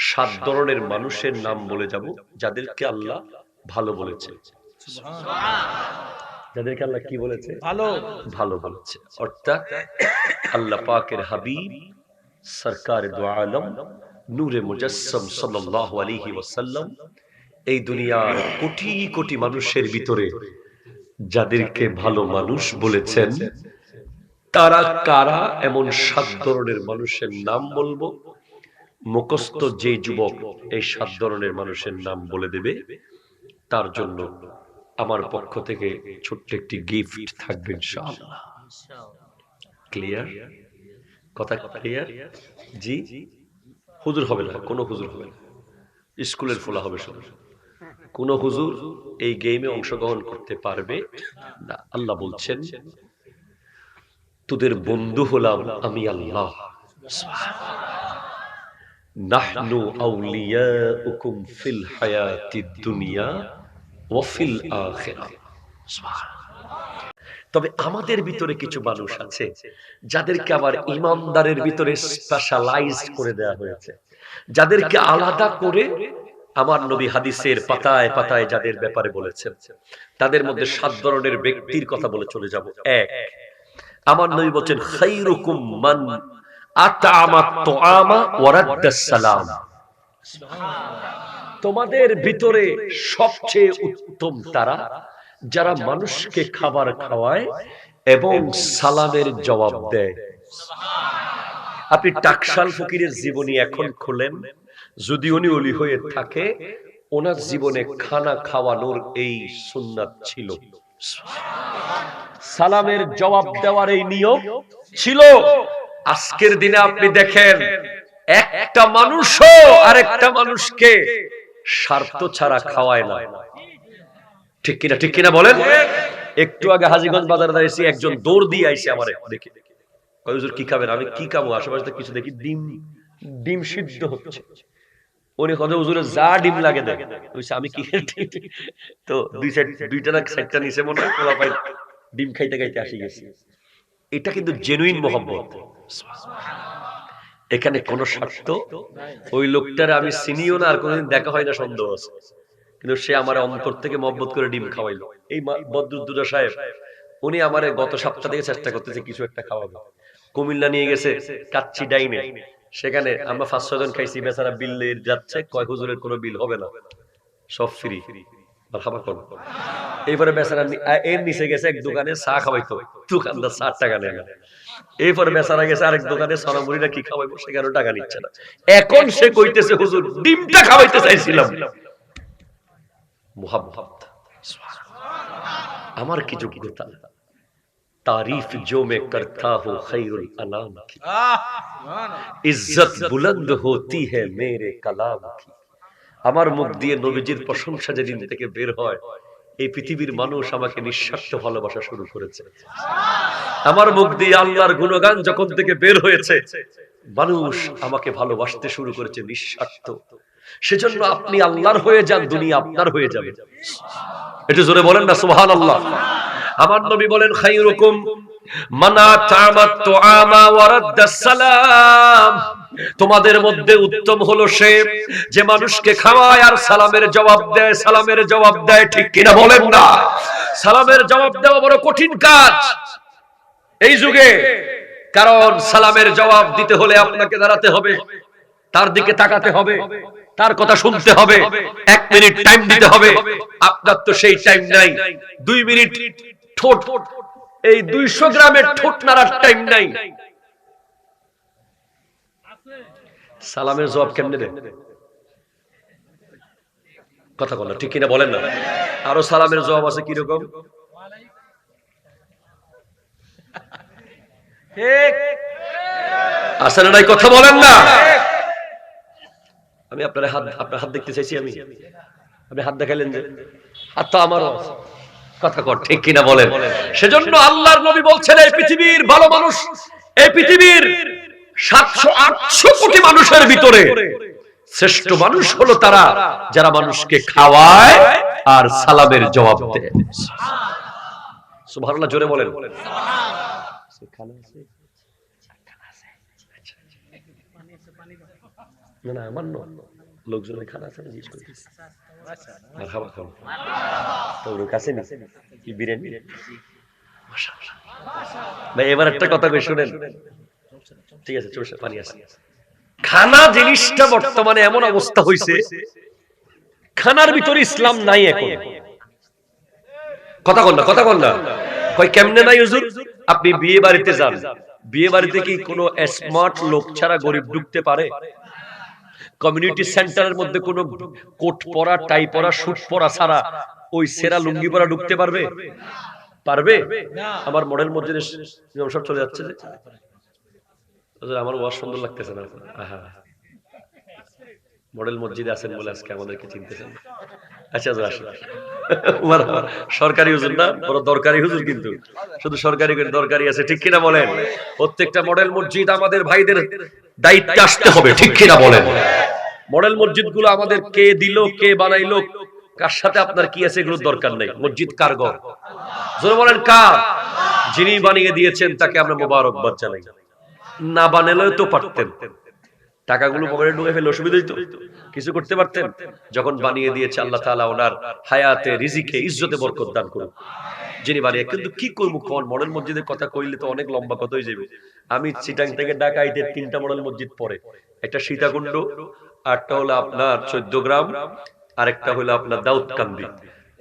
সাত ধরনের মানুষের নাম বলে যাব যাদেরকে আল্লাহ ভালো বলেছে। যাদেরকে আল্লাহ কি বলেছে? ভালো। ভালো বলেছে। অর্থাৎ আল্লাহ পাকের হাবিব সরকার দু আলম নূরে মুজাসসম সাল্লাল্লাহু আলাইহি ওয়াসাল্লাম এই দুনিয়ার কোটি কোটি মানুষের ভিতরে যাদেরকে ভালো মানুষ বলেছেন তারা কারা? এমন সাত ধরনের মানুষের নাম বলব? মুখস্থ যে যুবক এই সাত ধরনের মানুষের নাম বলে দেবে। তার জন্য আমার পক্ষ থেকে ছোট্ট একটি গিফট থাকবে ইনশাআল্লাহ। ক্লিয়ার কথা ক্লিয়ার জি? হুজুর হবে না কোনো হুজুর হবে না। স্কুলের ফোলা হবে সব কোন হুজুর এই গেমে অংশগ্রহণ করতে পারবে না। আল্লাহ বলছেন তোদের বন্ধু হলাম আমি আল্লাহ। আউলিয়াউকুম ফিল হায়াতিদ দুনিয়া ওয়া ফিল আখিরাহ তবে আমাদের ভিতরে কিছু মানুষ আছে যাদেরকে আবার ইমানদারের ভিতরে স্পেশালাইজড করে দেওয়া হয়েছে। যাদেরকে আলাদা করে আমার নবী হাদিসের পাতায় পাতায় যাদের ব্যাপারে বলেছেন, তাদের মধ্যে সাত ধরনের ব্যক্তির কথা বলে চলে যাব। এক, আমার নবী বলছেন, খাইরুকুম মান তোমাদের ভিতরে সবচেয়ে উত্তম তারা যারা মানুষকে খাবার খাওয়ায় এবং সালামের জবাব দেয়। আপনি টাকশাল ফকিরের জীবনী এখন খোলেন যদি উনি অলি হয়ে থাকে ওনার জীবনে খানা খাওয়ানোর এই সুন্নাত ছিল। সালামের জবাব দেওয়ার এই নিয়ম ছিল। আজকের দিনে আপনি দেখেন একটা মানুষও আরেকটা মানুষকে স্বার্থ ছাড়া খাওয়ায় না। ঠিক কিনা ঠিক কিনা বলেন? একটু আগে হাজিগঞ্জ বাজারে দাঁড়িয়েছি একজন দৌড় দিয়ে আইসে আমারে। দেখি। হুজুর কি খাবেন? আমি কি খাব? আশেপাশে তো কিছু দেখি ডিম ডিম সিদ্ধ হচ্ছে। উনি কত হুজুরে যা ডিম লাগে বলছে আমি কি তো দুই সাইড দুইটা না সাইডটা নিচে মনে হয় ডিম খাইতে খাইতে আসি গেছি। এটা কিন্তু জেনুইন মোহাম্মত এখানে কোন স্বার্থ ওই লোকটার আমি চিনিও না, আর কোনোদিন দেখা হয় না সন্দেহ আছে। কিন্তু সে আমার অন্তর থেকে মহব্বত করে ডিম খাওয়াইলো। এই বদরুদ্দুরা সাহেব, উনি আমার গত সপ্তাহ থেকে চেষ্টা করতেছে কিছু একটা খাওয়াবে। কুমিল্লা নিয়ে গেছে কাচ্চি ডাইনে। সেখানে আমরা পাঁচ ছয় জন খাইছি, বেচারা বিল যাচ্ছে, কয় হুজুরের কোনো বিল হবে না। সব ফ্রি এইবারে বেচারা এর নিচে গেছে এক দোকানে চা খাওয়াইতো দোকানদার ষাট টাকা নেয় না এরপরে বেচারা গেছে আরেক দোকানে সোনামুড়িটা কি খাওয়াইবো সেখানে টাকা নিচ্ছে না এখন সে কইতেছে হুজুর ডিমটা খাওয়াইতে চাইছিলাম মোহাম্মত আমার কি যোগ্যতা तारीफ जो मैं करता हूँ खैरुल अनाम की इज्जत बुलंद होती है मेरे कलाम की আমার মুখ দিয়ে নবীজির প্রশংসা যেদিন থেকে বের হয় এই পৃথিবীর মানুষ আমাকে নিঃস্বার্থ ভালোবাসা শুরু করেছে। আমার মুখ দিয়ে আল্লাহর গুণগান যখন থেকে বের হয়েছে মানুষ আমাকে ভালোবাসতে শুরু করেছে নিঃস্বার্থ। সেজন্য আপনি আল্লাহর হয়ে যান দুনিয়া আপনার হয়ে যাবে। এটা জোরে বলেন না সোহান আল্লাহ আমার নবী বলেন খাই খাইরুকুম তোমাদের মধ্যে উত্তম হলো সে যে মানুষকে খাওয়ায় আর সালামের জবাব দেয়। সালামের জবাব দেয়, ঠিক কিনা বলেন না? সালামের জবাব দেওয়া বড় কঠিন কাজ। এই যুগে কারণ সালামের জবাব দিতে হলে আপনাকে দাঁড়াতে হবে, তার দিকে তাকাতে হবে, তার কথা শুনতে হবে, এক মিনিট টাইম দিতে হবে। আপনার তো সেই টাইম নাই। দুই মিনিট ঠোঁট এই দুইশো গ্রামের ঠোঁট নাড়ার টাইম নাই। সালামের জবাব কেমনে দেন কথা বলেন ঠিক কিনা বলেন না? আরও সালামের জবাব আছে কীরকম? আসলে নাই, কথা বলেন না। আমি আপনার হাত আপনার হাত দেখতে চাইছি আমি। আপনি হাত দেখাইলেন যে, হাত তো আমারও কথা কর ঠিক কিনা বলেন? সেজন্য আল্লাহর নবী বলছেন এই পৃথিবীর ভালো মানুষ এই পৃথিবীর সাতশো আটশো কোটি মানুষের ভিতরে শ্রেষ্ঠ মানুষ হলো তারা যারা মানুষকে খাওয়ায় আর সালামের জবাব দেয়। সুবহানাল্লাহ জোরে বলেন। না না, আমার নয়। লোকজনের খানা আছে জিজ্ঞেস আর তো ওর কাছে না? কি বিরিয়ানি? ভাই, এবার একটা কথা কই, শুনেন? ঠিক আছে পানি আছে। খানা জিনিসটা বর্তমানে এমন অবস্থা হইছে, খানার ভিতরে ইসলাম নাই এখন। কথা বল না, কথা বল না। কয়, কেমনে নাই হুজুর? আপনি বিয়ে বাড়িতে যান। বিয়ে বাড়িতে কি কোনো স্মার্ট লোক ছাড়া গরিব ঢুকতে পারে? কমিউনিটি সেন্টারের মধ্যে কোনো কোট পরা টাই পরা সুট পরা ছাড়া ওই সেরা লুঙ্গি পরা ঢুকতে পারবে? পারবে? আমার মডেল মধ্যে সব চলে যাচ্ছে যে। আমার ওয়াজ সুন্দর লাগতেছে না। আহা। মডেল মসজিদে আছেন বলে আজকে আমাদেরকে চিনতেছেন। আচ্ছা আসুন। সরকারি হুজুর না? বড় দরকারি হুজুর কিন্তু। শুধু সরকারি দরকারি আছে ঠিক কিনা বলেন? প্রত্যেকটা মডেল মসজিদ আমাদের ভাইদের দায়িত্বে আসতে হবে ঠিক কিনা বলেন? মডেল মসজিদগুলো আমাদের কে দিল কে বানাইলো কার সাথে আপনার কি আছে এগুলোর দরকার নেই। মসজিদ কার ঘর? জোরে বলেন কার? যিনি বানিয়ে দিয়েছেন তাকে আমরা মোবারকবাদ জানাই। না বানালেও তো পারতেন। টাকাগুলো পকেটে ঢুকে ফেলে অসুবিধাই তো। কিছু করতে পারতেন? যখন বানিয়ে দিয়েছে আল্লাহ তাআলা ওনার হায়াতে রিজিকে ইজ্জতে বরকত দান করুন। যিনি বানিয়ে কিন্তু কি করব কোন মডেল মসজিদের কথা কইলে তো অনেক লম্বা কথা হয়ে যাবে। আমি চিটাং থেকে ডাকাইতে তিনটা মডেল মসজিদ পড়ে। একটা সীতাকুণ্ড আরটা হলো আপনার চোদ্দ গ্রাম আরেকটা হলো আপনার দাউদকান্দি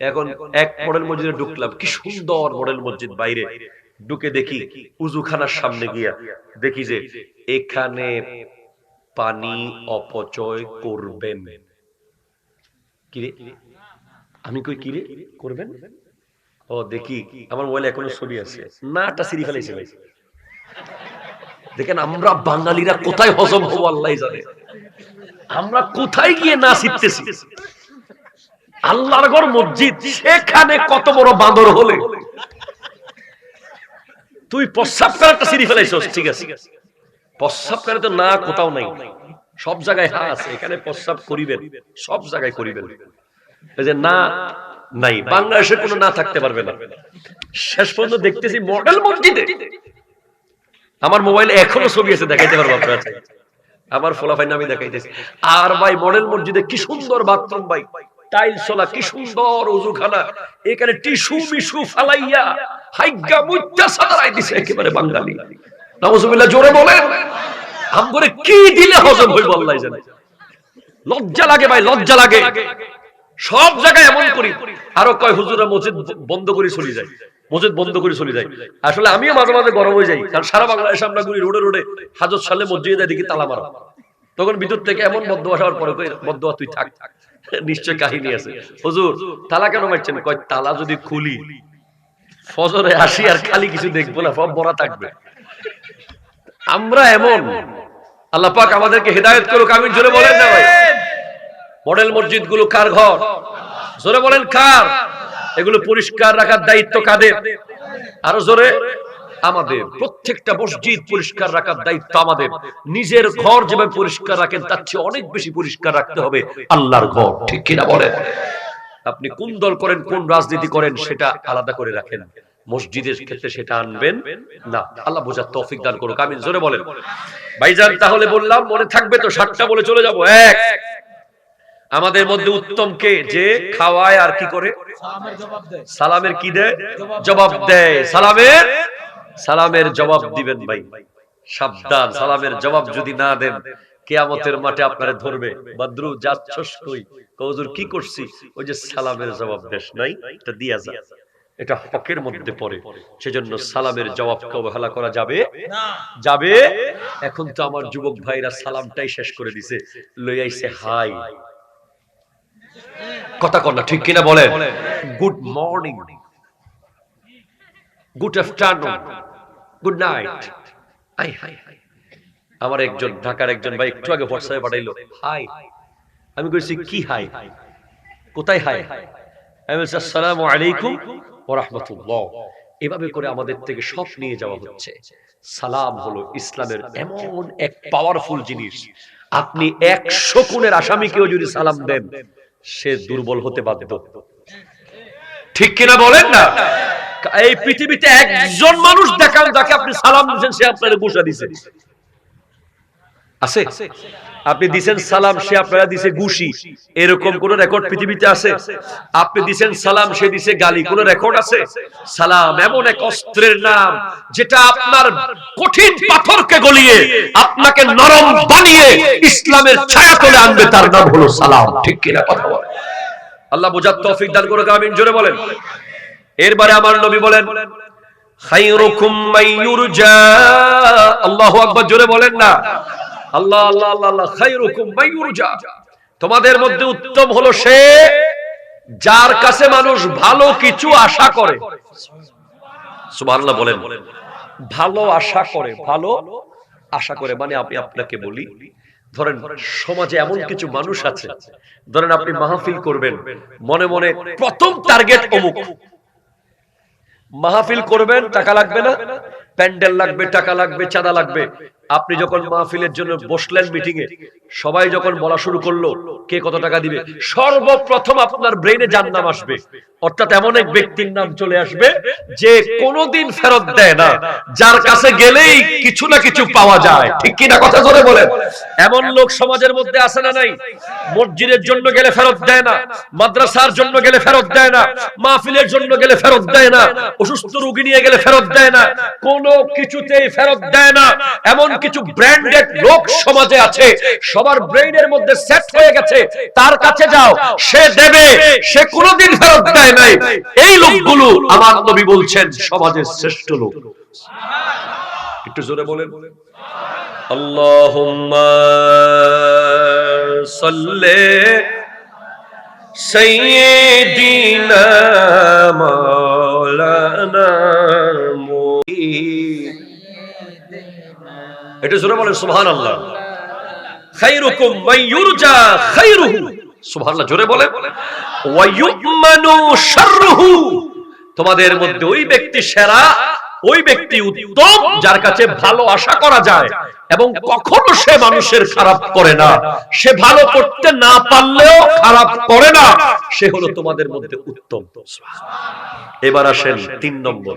এখন এক মডেল মসজিদে ঢুকলাম কি সুন্দর মডেল মসজিদ বাইরে। ঢুকে দেখি উজুখানার সামনে গিয়া। দেখি যে এখানে পানি অপচয় করবেন। কিরে আমি কই কিরে করবেন? ও, দেখি। আমার মোবাইলে এখনও ছবি আছে। নাটা সিরি ফেলাইছে ভাই। দেখেন আমরা বাঙালিরা কোথায় হজম হব আল্লাহ জানে। আমরা কোথায় গিয়ে না শিখতেছি আল্লাহর মসজিদ, সেখানে কত বড় বাঁদর হলে। তুই প্রস্রাব করে একটা সিঁড়ি ফেলাইছস, ঠিক আছে। প্রস্রাব করে তো না, কোথাও নাই। সব জায়গায় হা আছে এখানে প্রস্রাব করিবেন। সব জায়গায় করিবেন। এই যে না, নাই। বাংলাদেশে কোনো না থাকতে পারবে না। শেষ পর্যন্ত দেখতেছি মডেল মসজিদে। আমার মোবাইলে এখনও ছবি আছে, দেখাইতে পারব আপনারা। আমার ফলাফাইন আমি দেখাইতেছি। আর ভাই মডেল মসজিদে কি সুন্দর বাথরুম ভাই। টাইলস চলা, কি সুন্দর উজুখানা এখানে টিস্যু মিশু ফালাইয়া হাইগা মুইত্যা সাদারাই দিছে একেবারে বাঙালি। নাউজুবিল্লাহ, জোরে বলেন। আম কি দিলে হজম হইব আল্লাহ জানে। লজ্জা লাগে ভাই, লজ্জা লাগে। সব জায়গায় এমন করি, আরও কয় হুজুরা মসজিদ বন্ধ করে চলে যায়। মসজিদ বন্ধ করে চলে যায়। আসলে আমিও মাঝে মাঝে গরম হয়ে যাই, কারণ সারা বাংলাদেশে আমরা ঘুরি রোডে রোডে, হাজত সালে মসজিদে দেখি তালা মারা। তখন ভিতর থেকে এমন বদ্ধ আসার পরে বদ্ধ তুই থাক। নিশ্চয় কাহিনী আছে। হুজুর, তালা কেন মারছেন? কয়, তালা যদি খুলি, ফজরে আসি আর খালি কিছু দেখব না, সব বড়া থাকবে। আমরা এমন। আল্লাহ পাক আমাদেরকে হেদায়েত করুক আমি জোরে বলেন না ভাই। মডেল মসজিদগুলো কার ঘর? জোরে বলেন কার? এগুলো পরিষ্কার রাখার দায়িত্ব কাদের? আরও জোরে আমাদের। প্রত্যেকটা মসজিদ পরিষ্কার রাখার দায়িত্ব আমাদের। নিজের ঘর যেভাবে পরিষ্কার রাখেন তার চেয়ে অনেক বেশি পরিষ্কার রাখতে হবে আল্লাহর ঘর। ঠিক কিনা বলেন? আপনি কোন দল করেন কোন রাজনীতি করেন সেটা আলাদা করে রাখেন। মসজিদের ক্ষেত্রে সেটা আনবেন? না। আল্লাহ বোঝার তৌফিক দান করুক। আমি জোরে বলেন। ভাইজান তাহলে বললাম মনে থাকবে তো সাতটা বলে চলে যাব। এক। আমাদের মধ্যে উত্তম কে? যে খাওয়ায় আর কি করে? সালামের জবাব দেয়। সালামের কি দেয়? জবাব দেয়। সালামের? সালামের জবাব দিবেন ভাই। সাবধান সালামের জবাব যদি না দেন কেয়ামতের মাঠে আপনারে ধরবে। বাদ্রু যাচ্ছস কই কৌজুর কি করছি? ওই যে সালামের জবাব দেশ নাই এটা দিয়া যা। এটা হকের মধ্যে পড়ে। সেজন্য সালামের জবাবকে অবহেলা করা যাবে? যাবে? এখন তো আমার যুবক ভাইরা সালামটাই শেষ করে দিছে। লই আইছে হাই। কথা কর না ঠিক কিনা বলেন? Good morning good afternoon good night I hi hi আমার একজন ঢাকার একজন ভাই একটু আগে হোয়াটসঅ্যাপে পাঠাইলো। হাই। আমি কইছি কি হাই? কোথায় হাই? আমি বলছি আসসালামু আলাইকুম। ওয়া রাহমাতুল্লাহ এভাবে করে আমাদের থেকে সব নিয়ে যাওয়া হচ্ছে। সালাম হলো ইসলামের এমন এক পাওয়ারফুল জিনিস। আপনি একশো খুনের আসামিকেও যদি সালাম দেন সে দুর্বল হতে বাধ্য। ঠিক কিনা বলেন না? এই পৃথিবীতে একজন মানুষ দেখান যাকে আপনি সালাম দিয়েছেন সে আপনার ঘুষা দিছে আছে? আপনি দিছেন সালাম সে আপনারা দিছে গুশি এরকম কোন রেকর্ড পৃথিবীতে আছে? আপনি দিছেন সালাম সে দিছে গালি কোন রেকর্ড আছে? সালাম এমন এক অস্ত্রের নাম যেটা আপনার কঠিন পাথরকে গলিয়ে আপনাকে নরম বানিয়ে ইসলামের ছায়া তলে আনবে তার নাম হলো সালাম। ঠিক কিনা কথা বলে আল্লাহ বোঝার তৌফিক দান করুক আমিন জোরে বলেন। এরবারে আমার নবী বলেন খায়রুকুম মাইয়ুরজা। আল্লাহু আকবার জোরে বলেন না। আল্লাহ আল্লাহ আল্লাহ আল্লাহ খায়রুকুম মাইয়ুরজা তোমাদের মধ্যে উত্তম হলো সে যার কাছে মানুষ ভালো কিছু আশা করে। সুবহানাল্লাহ বলেন। ভালো আশা করে, ভালো আশা করে মানে আমি আপনাকে বলি, ধরেন সমাজে এমন কিছু মানুষ আছে, ধরেন আপনি মাহফিল করবেন, মনে মনে প্রথম টার্গেট অমুক। মাহফিল করবেন, টাকা লাগবে না, প্যান্ডেল লাগবে, টাকা লাগবে, চাঁদা লাগবে আপনি যখন মাহফিলের জন্য বসলেন মিটিং এ সবাই যখন বলা শুরু করল, কে কত টাকা দিবে? সর্বপ্রথম আপনার ব্রেনে যার নাম আসবে। অর্থাৎ এমন এক ব্যক্তির নাম চলে আসবে যে কোনোদিন ফেরত দেয় না। যার কাছে গেলেই কিছু না কিছু পাওয়া যায়। ঠিক কিনা কথা ধরে বলেন? এমন লোক সমাজের মধ্যে আসে না নাই? মসজিদের জন্য গেলে ফেরত দেয় না, মাদ্রাসার জন্য গেলে ফেরত দেয় না, মাহফিলের জন্য গেলে ফেরত দেয় না, অসুস্থ রোগী নিয়ে গেলে ফেরত দেয় না, কোনো কিছুতেই ফেরত দেয় না। এমন কিছু ব্র্যান্ডেড লোক সমাজে আছে সবার ব্রেইনের মধ্যে সেট হয়ে গেছে। তার কাছে যাও, সে দেবে, সে কোনোদিন ফেরত দেয় নাই। এই লোকগুলো আমার নবী বলছেন, সমাজের শ্রেষ্ঠ লোক। একটু জোরে বলেন। আল্লাহুম্মা সাল্লি এটা জোরে বলেন, সুবহানাল্লাহ। খায়রুকুম মান ইউরজা খায়রুহু সুবহানাল্লাহ, জোরে বলেন ওয়া ইউমানু শাররুহু। তোমাদের মধ্যে ওই ব্যক্তি সেরা, ওই ব্যক্তি উত্তম, যার কাছে ভালো আশা করা যায় এবং কখনো সে মানুষের খারাপ করে না। সে ভালো করতে না পারলেও খারাপ করে না। সে হলো তোমাদের মধ্যে উত্তম। এবার আসেন তিন নম্বর।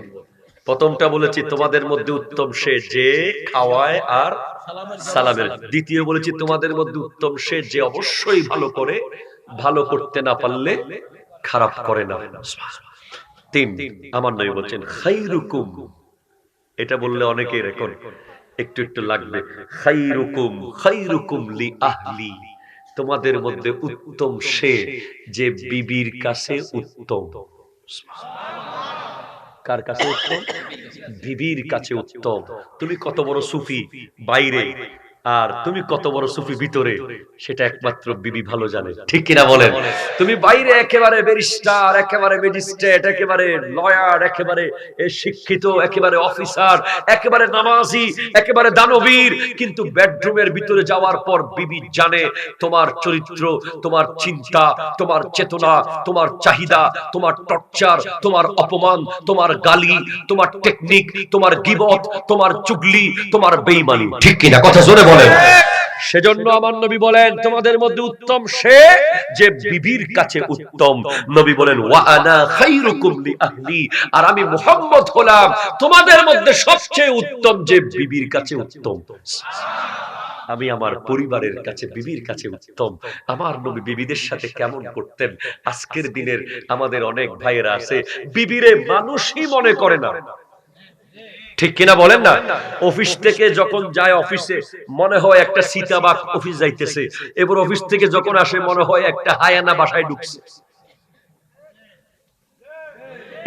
প্রথমটা বলেছি, তোমাদের মধ্যে উত্তম সে যে খাওয়ায় আর সালামের দ্বিতীয় বলেছি তোমাদের মধ্যে উত্তম সে যে অবশ্যই ভালো করে ভালো করতে না পারলে খারাপ করে না। তিন আমার নয় বলছেন খাইরুকুম। এটা বললে অনেকেই রেকর্ড। একটু একটু লাগবে। খাইরুকুম খাইরুকুম লি আহলি। তোমাদের মধ্যে উত্তম সে যে বিবির কাছে উত্তম। কার কাছে উত্তম বিবির কাছে উত্তম তুমি কত বড় সুফি? বাইরে। আর তুমি কত বড় সুফি ভিতরে সেটা একমাত্র বিবি ভালো জানে। ঠিক কিনা বলেন? তুমি বাইরে একেবারে ব্যারিস্টার একেবারে ম্যাজিস্ট্রেট একেবারে লয়ার একেবারে শিক্ষিত একেবারে অফিসার একেবারে নামাজি একেবারে দানবীর কিন্তু বেডরুমের ভিতরে যাওয়ার পর বিবি জানে তোমার চরিত্র তোমার চিন্তা তোমার চেতনা তোমার চাহিদা তোমার টর্চার তোমার অপমান তোমার গালি তোমার টেকনিক তোমার গিবত তোমার চুগলি তোমার বেইমানি। ঠিক কিনা? কথা জোরে বলেন। সেজন্য আমার নবী বলেন, তোমাদের মধ্যে উত্তম সে যে বিবির কাছে উত্তম। নবী বলেন, ওয়া আনা খাইরুকুম আহলি। আর আমি মুহাম্মদ হলাম, তোমাদের মধ্যে সবচেয়ে উত্তম যে বিবির কাছে উত্তম। আমি আমার পরিবারের কাছে বিবির কাছে উত্তম। আমার নবী বিবিদের সাথে কেমন করতেন? আজকের দিনের আমাদের অনেক ভাইয়েরা আছে, বিবিরে মানুষই মনে করে না। ঠিক কিনা বলেন না? অফিস থেকে যখন যায় অফিসে, মনে হয় একটা সীতাবাগ অফিস যাইতেছে। এবার অফিস থেকে যখন আসে, মনে হয় একটা হায়ানা বাসায় ঢুকছে।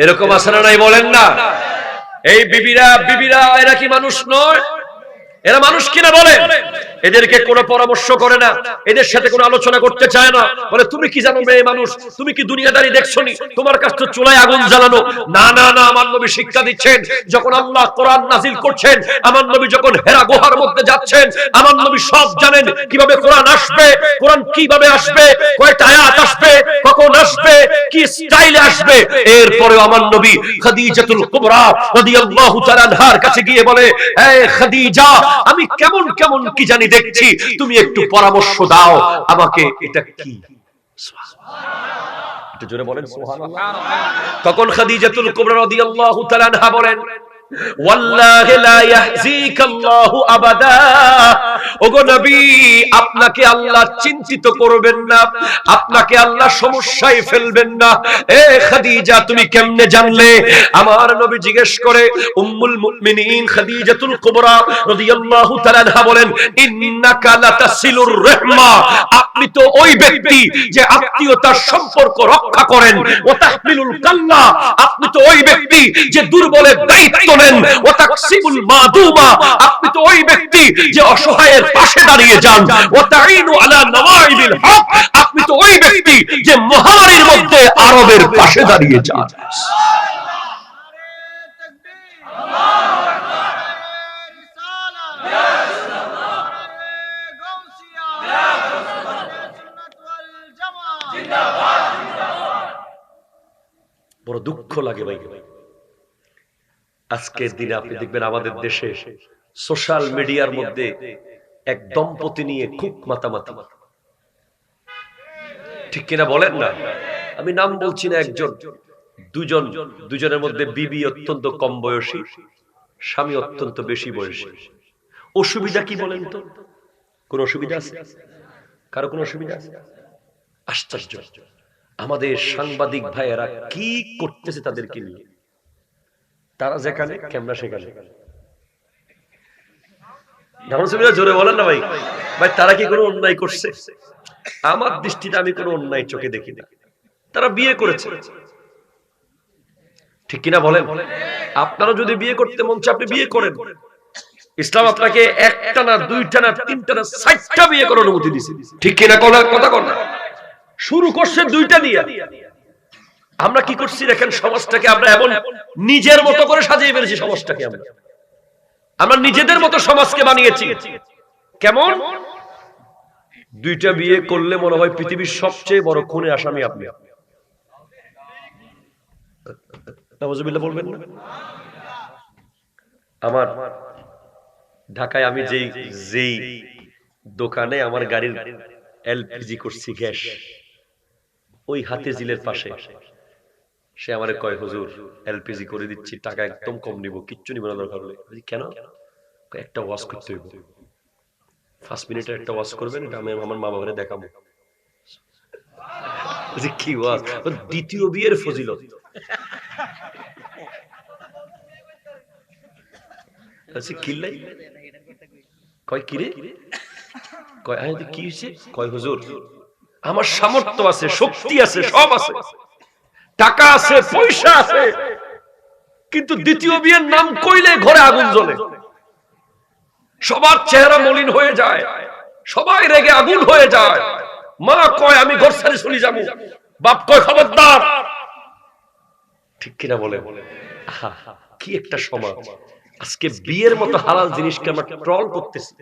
এরকম আছে না নাই বলেন না? এই বিবিরা বিবিরা, এরা কি মানুষ নয়? এরা মানুষ কিনা বলেন? এদেরকে কোনো পরামর্শ করে না, এদের সাথে কোনো আলোচনা করতে চায় না। বলে, তুমি কি জানো মেয়ে মানুষ? তুমি কি দুনিয়াদারি দেখছ নি তোমার কাছ তো চুলায় আগুন জ্বালানো। না না না, আমার নবী শিক্ষা দিচ্ছেন। যখন আল্লাহ কোরআন নাজিল করছেন, আমার নবী যখন হেরা গুহার মধ্যে যাচ্ছেন, আমার নবী সব জানেন কীভাবে কোরআন আসবে, কোরআন কীভাবে আসবে, কয়টা আয়াত আসবে, কখন আসবে, কি স্টাইলে আসবে। এরপরেও আমার নবী খাদিজাতুল কুবরা রাদিয়াল্লাহু তাআলা কাছে গিয়ে বলে হে খাদিজা, আমি কেমন কেমন কি জানি দেখছি তুমি একটু পরামর্শ দাও। আমাকে এটা কি? একটু জোরে বলেন তখন খাদিজাতুল কুবরা রাদিয়াল্লাহু তাআলা বলেন ওয়াল্লাহি লা ইয়াহজিকাল্লাহু আবাদা। ওগো নবী, আপনাকে আল্লাহ চিন্তিত করবেন না, আপনাকে আল্লাহ সমস্যায় ফেলবেন না। এ খাদিজা, তুমি কেমনে জানলে? আমার নবী জিজ্ঞেস করে, উম্মুল মুমিনিন খাদিজাতুল কুবরা রাদিয়াল্লাহু তাআলা বলেন, ইন্নাকা লাতাসিলুর রাহমা। আপনি তো ওই ব্যক্তি যে আত্মীয়তার সম্পর্ক রক্ষা করেন। ও তাহমিলুল কাল্লা। আপনি তো ওই ব্যক্তি যে দুর্বলের দায়িত্ব নেন। ও তাকসিবুল মাদুমা আপনি তো ওই ব্যক্তি যে অসহায়ের পাশে দাঁড়িয়ে যান। ও তাইনু আলা নওয়াইবিল হক। আপনি তো ওই ব্যক্তি যে মহামারীর মধ্যে আরবের পাশে দাঁড়িয়ে যান। বড় দুঃখ লাগে ভাই। আজকের দিনে আপনি দেখবেন আমাদের দেশে সোশ্যাল মিডিয়ার মধ্যে এক দম্পতি নিয়ে খুব মাতামাতি। ঠিক কিনা বলেন না? আমি নাম বলছি না একজন। দুজন। দুজনের মধ্যে বিবি অত্যন্ত কম বয়সী স্বামী অত্যন্ত বেশি বয়সী। অসুবিধা কি বলেন তো? কোন অসুবিধা আছে? কারও কোন অসুবিধা আছে? আশ্চর্য। আমাদের সাংবাদিক ভাইয়েরা কি করতেছে তাদেরকে নিয়ে? তারা যেখানে ক্যামেরা সেখানে। জোরে বলেন না ভাই। ভাই, তারা কি কোনো অন্যায় করছে? আমার দৃষ্টিতে আমি কোনো অন্যায় চোখে দেখি না তারা বিয়ে করেছে। ঠিক কিনা বলেন? আপনারা যদি বিয়ে করতে মন চায়, আপনি বিয়ে করেন। ইসলাম আপনাকে একটা না, দুইটা না, তিনটা না ষাটটা বিয়ে করার অনুমতি দিছে। ঠিক কিনা কথা কথা শুরু করছে দুইটা দিয়ে আমরা কি করছি দেখেন, সমাজটাকে আমরা এমন নিজের মতো করে সাজিয়ে ফেলেছি, সমাজটাকে আমরা। আমরা নিজেদের মতো সমাজকে বানিয়েছি। কেমন? দুইটা বিয়ে করলে মনে হয় পৃথিবীর সবচেয়ে বড় খুনে আসামি আপনি। বলবেন আমার ঢাকায় আমি যেই যেই দোকানে আমার গাড়ির এলপিজি করছি গ্যাস, ওই হাতে জিলের পাশে। সে আমার কয়, হুজুর, এলপিজি করে দিচ্ছি, টাকা একদম কম নিব, কিচ্ছু নিব না দরকার হলে। কেন? একটা ওয়াশ করতে হইব। পাঁচ মিনিটে একটা ওয়াশ করবেন, এটা আমি আমার মা বাবারে দেখাবো কি ওয়াশ দ্বিতীয় বিয়ের ফজিলত। কিল্লাই কয় কিরে কয় আমি কি হয়েছে কয়, হুজুর, আমার সামর্থ্য আছে, শক্তি আছে, সব আছে। টাকা আছে, পয়সা আছে। কিন্তু দ্বিতীয় বিয়ের নাম কইলে ঘরে আগুন জ্বলে। সবার চেহারা মলিন হয়ে যায়, সবাই রেগে আগুন হয়ে যায়। মা কয়, আমি ঘর ছেড়ে চলে যাব। বাপ কয়, খবরদার। ঠিক কিনা বলে? কি একটা সমাজ। আজকে বিয়ের মতো হালাল জিনিসকে আমরা ট্রল করতেছি।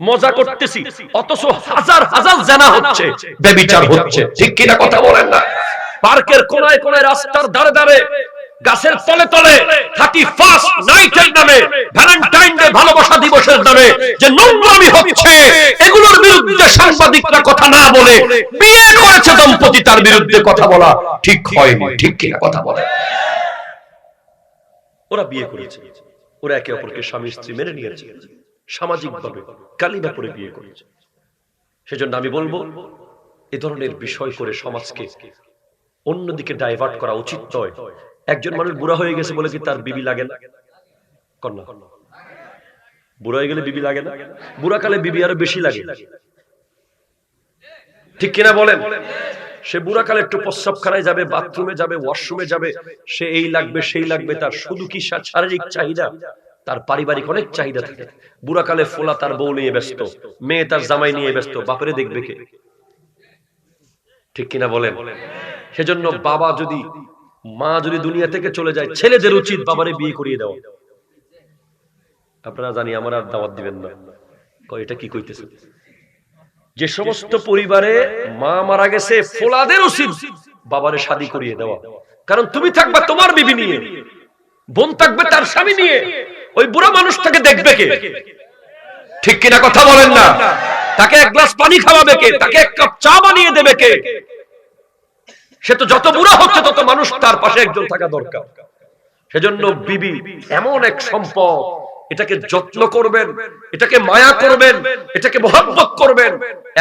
মজা করতেছি, অথচ হাজার হাজার জানা হচ্ছে, বেবিচার হচ্ছে। ঠিক কিনা কথা বলেন না? পার্কের কোনায় কোনায় রাস্তার ধারে ধারে গাছের তলে তলে থার্টি ফার্স্ট নাইটের নামে ভ্যালেন্টাইন ডে ভালোবাসা দিবসের নামে যে নোংরামি হচ্ছে, এগুলোর বিরুদ্ধে সাংবাদিকরা কথা না বলে, বিয়ে করেছে দম্পতি তার বিরুদ্ধে কথা বলা ঠিক হয়নি, ঠিক কিনা কথা বলে। ওরা বিয়ে করেছে, ওরা একে অপরকে স্বামী স্ত্রী মেনে নিয়েছে সামাজিক ভাবে কালিমা পরে বিয়ে করেছে। সেজন্য আমি বলব, এ ধরনের বিষয় করে সমাজকে অন্যদিকে ডাইভার্ট করা উচিত নয় একজন মানুষ বুড়া হয়ে গেছে বলে কি তার বিবি লাগে না? বুড়া হয়ে গেলে বিবি লাগে না? বুড়াকালে বিবি আরও বেশি লাগে। ঠিক কিনা বলেন? সে বুড়াকালে একটু প্রস্রাবখানায় যাবে, বাথরুমে যাবে, ওয়াশরুমে যাবে, সে এই লাগবে, সেই লাগবে, তার শুধু কি শারীরিক চাহিদা? তার পারিবারিক অনেক চাহিদা থাকে। বুড়াকালে ফোলা তার বউ নিয়ে ব্যস্ত, মেয়ে তার জামাই নিয়ে ব্যস্ত, বাপরে দেখবে কে? ঠিক কিনা বলেন? সেজন্য বাবা যদি মা যদি দুনিয়া থেকে চলে যায়, ছেলেদের উচিত বাবারে বিয়ে করিয়ে দেওয়া। আপনারা জানি আমার আর দাওয়াত দিবেন না। এটা কি কইতেছে যে সমস্ত পরিবারে মা মারা গেছে, ফোলাদের উচিত বাবারে শাদি করিয়ে দেওয়া। কারণ তুমি থাকবা তোমার বিবি নিয়ে, বোন থাকবে তার স্বামী নিয়ে। ওই বুড়া মানুষটাকে দেখবে কে? ঠিক কিনা কথা বলেন না? তাকে এক গ্লাস পানি খাওয়াবে কে? তাকে এক কাপ চা বানিয়ে দেবে কে? সে তো যত বুড়া হচ্ছে তত মানুষ তার পাশে একজন থাকা দরকার। সেজন্য বিবি, এমন এক সম্পদ, এটাকে যত্ন করবেন, এটাকে মায়া করবেন, এটাকে মহাব্বত করবেন।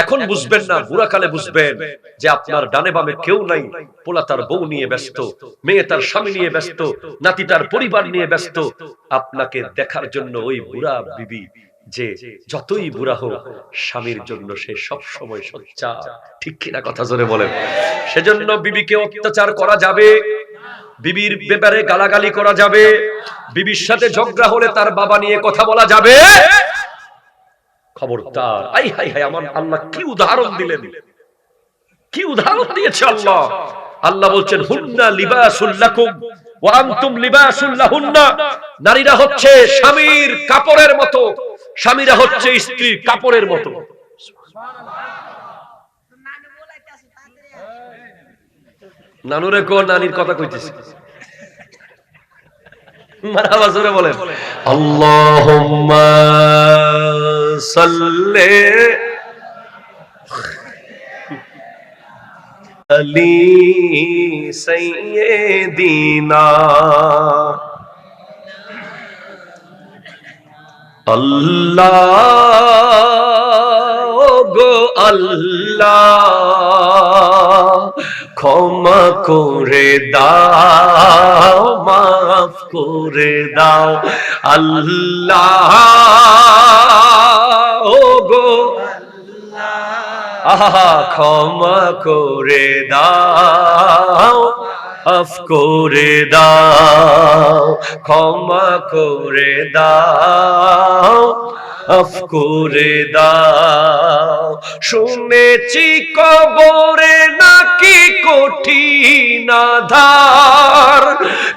এখন বুঝবেন না বুড়াকালে বুঝবেন যে আপনার ডানে বামে কেউ নাই, পোলা তার বউ নিয়ে ব্যস্ত, মেয়ে তার স্বামী নিয়ে ব্যস্ত, নাতি তার পরিবার নিয়ে ব্যস্ত। আপনাকে দেখার জন্য ওই বুড়া বিবি যে যতই বুড়া হোক, স্বামীর জন্য সে সব সময় সচ্চা। ঠিক কিনা কথা জোরে বলেন? সেজন্য বিবিকে অত্যাচার করা যাবে, বিবির ব্যাপারে গালাগালি করা যাবে, বিবির সাথে ঝগড়া হলে তার বাবা নিয়ে কথা বলা যাবে। খবরদার। আই, হাই হাই, আমার আল্লাহ কি উদাহরণ দিলেন? কি উদাহরণ দিয়েছে আল্লাহ? আল্লাহ বলছেন, হুন্না লিবাসুল লাকুম ওয়া আনতুম লিবাসুল নারীরা হচ্ছে স্বামীর কাপড়ের মতো। স্বামীরা হচ্ছে স্ত্রীর কাপড়ের মতো। নানুরে নানির কথা জোরে বলেন আলি আল্লাহ গো আল্লাহ, ক্ষমা করে দাও, মাফ করে দাও। আল্লাহ ও গো আহা, ক্ষমা করে দাও। আফ করে দাও, ক্ষমা করে দাও আফ করে দাও। শুনেছি কবরে নাকি কঠিন ধার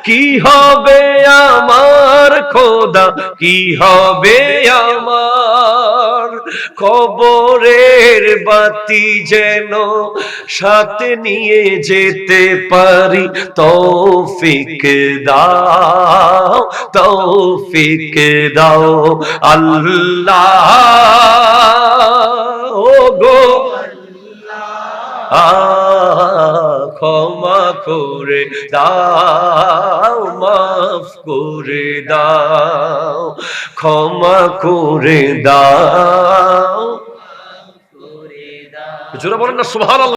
কি হবে আমার খোদা, কি হবে আমার? কবরের বাতি যেন সাথে নিয়ে যেতে পারি। তৌফিক দাও তৌফিক দাও আল্লাহ। ও গো ক্ষমা করে দাও, মাফ করে দাও। ক্ষমা করে দাও। জোরে বলেন না সুবহানাল্লাহ।